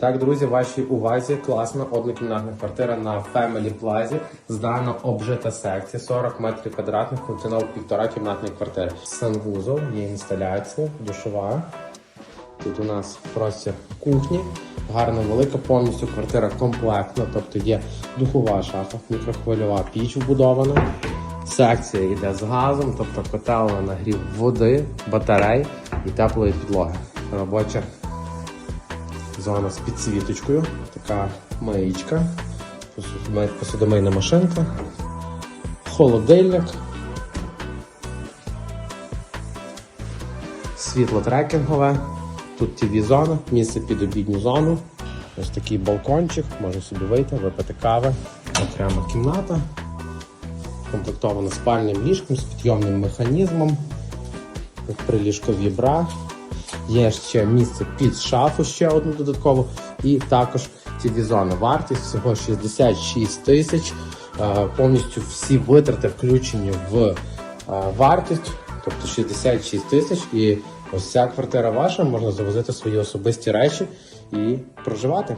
Так, друзі, вашій увазі класна однокімнатна квартира на Family Plaza. Здано обжита секція, 40 метрів квадратних, функціонал півтора кімнатної квартири. Санвузол, є інсталяція, душова. Тут у нас простір кухні, гарна велика, повністю квартира комплектна, тобто є духова шафа, мікрохвильова піч вбудована. Секція йде з газом, тобто котел на нагрів води, батарей і теплої підлоги. Робоча зона з підсвіточкою, така маєчка, посуд- посудомийна машинка, холодильник, світло трекінгове, тут тв зона місце під обідню зону. Ось такий балкончик, можна собі вийти, випити кави. Окрема кімната, комплектована спальним ліжком з підйомним механізмом, приліжкові бра. Є ще місце під шафу, ще одну додаткову, і також tv зона Вартість всього 66 тисяч. Е, Повністю всі витрати включені в е, вартість, тобто 66 тисяч. І ось ця квартира ваша, можна завозити свої особисті речі і проживати.